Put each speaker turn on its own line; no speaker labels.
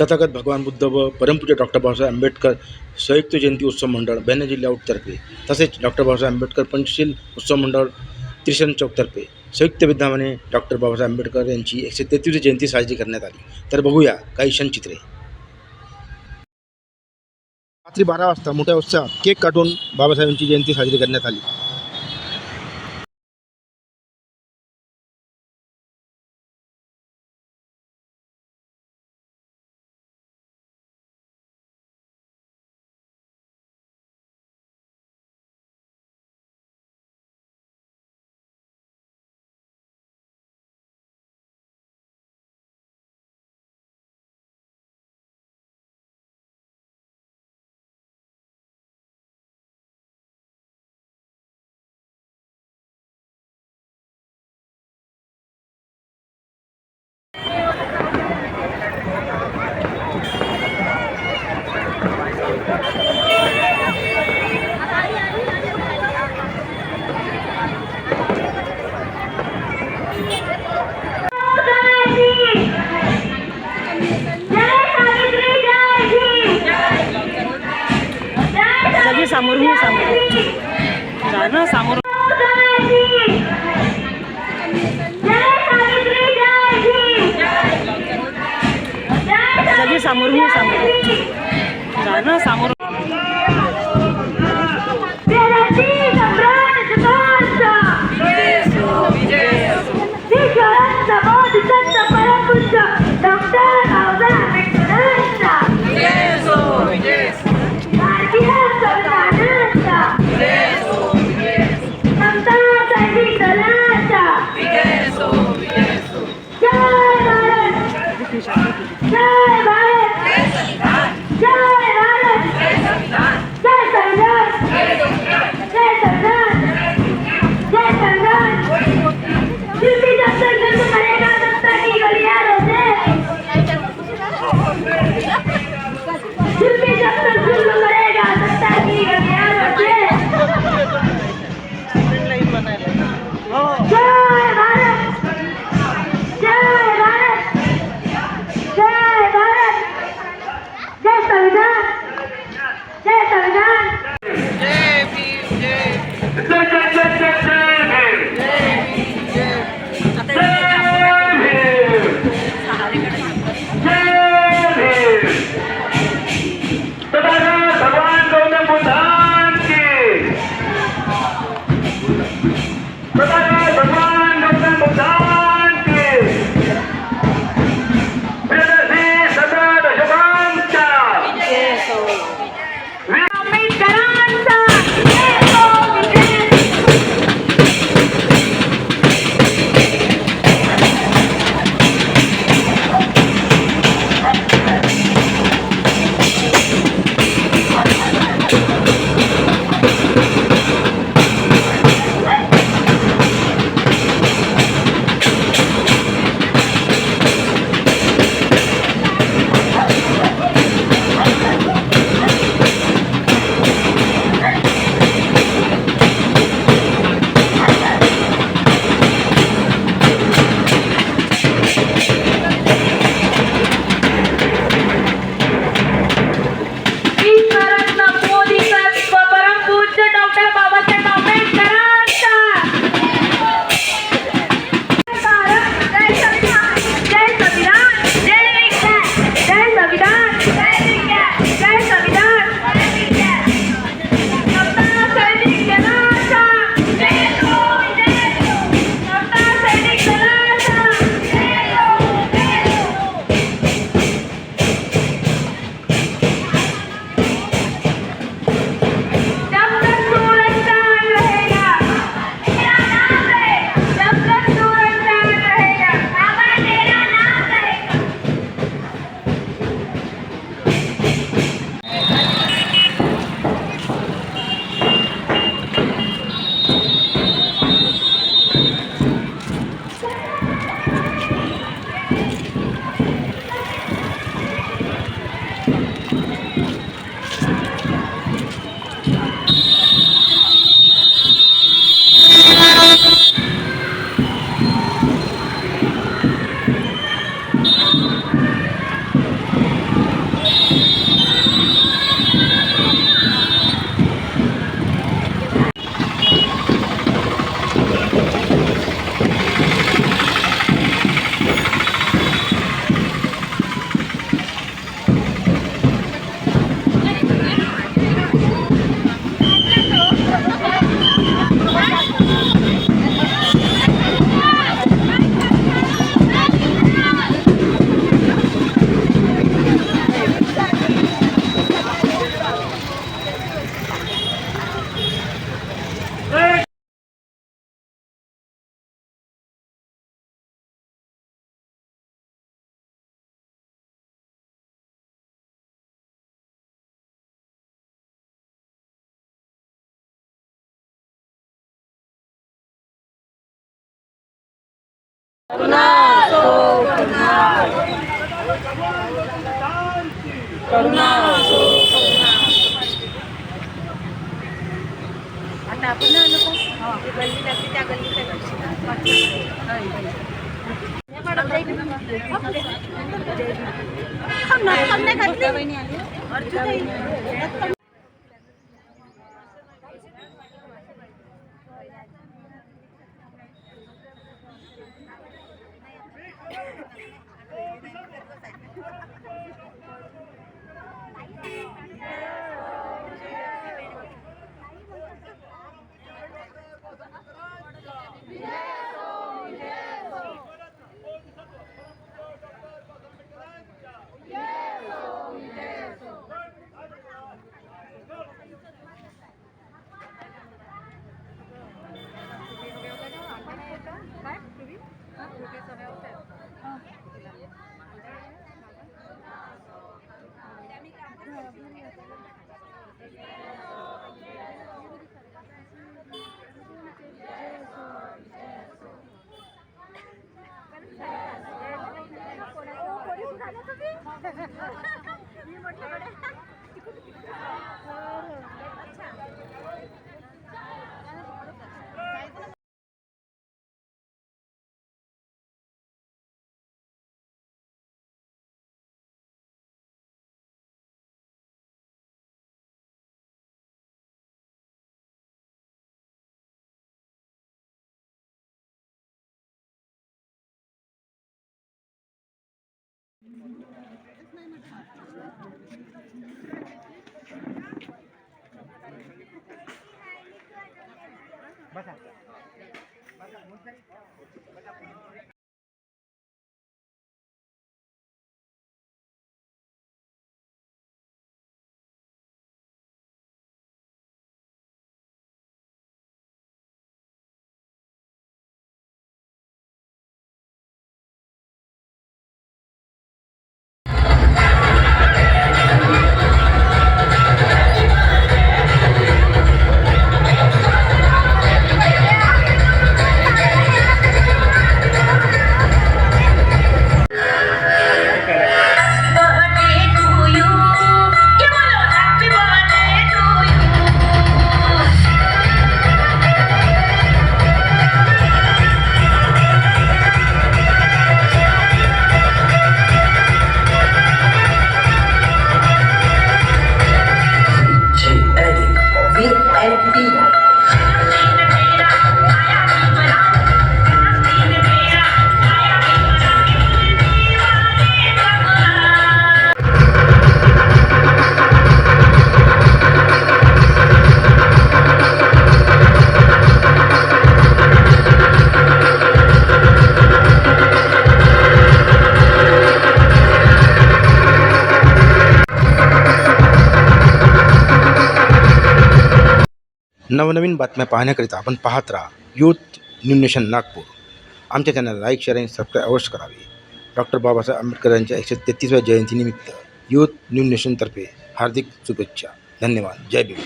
तथागत भगवान बुद्ध व परमपूज्य डॉक्टर बाबासाहेब आंबेडकर संयुक्त जयंती उत्सव मंडळ बॅनर्जी लेआउटतर्फे तसेच डॉक्टर बाबासाहेब आंबेडकर पंचशील उत्सव मंडळ त्रिशन चौकतर्फे संयुक्त विद्यमाने डॉक्टर बाबासाहेब आंबेडकर यांची एकशे तेहतीस जयंती साजरी करण्यात आली. तर बघूया काही क्षणचित्रे रात्री बारा वाजता मोठ्या उत्साहात केक काटून बाबासाहेबांची जयंती साजरी करण्यात आली.
समोर मी समोर जा ना समोर सगळी समोर मी समोर जा ना समोर
કરુણા સો કરુણા કરુણા સો કરુણા આટા આપણે લોકો
હા ગલ્લી લાગી ત્યાં ગલ્લી તે કરશે હા એ
મેડમ જઈ હમ ના તમને ઘટલી અર્જુન बसा
नवनवीन बातम्या पाहण्याकरिता आपण पाहत राहा. Youth new nation Nagpur. आमच्या चॅनलला लाईक शेअर आणि सबस्क्राईब अवश्य करावे. डॉक्टर बाबासाहेब आंबेडकर यांच्या एकशे तेहतीसव्या जयंतीनिमित्त यूथ न्यू नेशनतर्फे हार्दिक शुभेच्छा. धन्यवाद. जय भीम.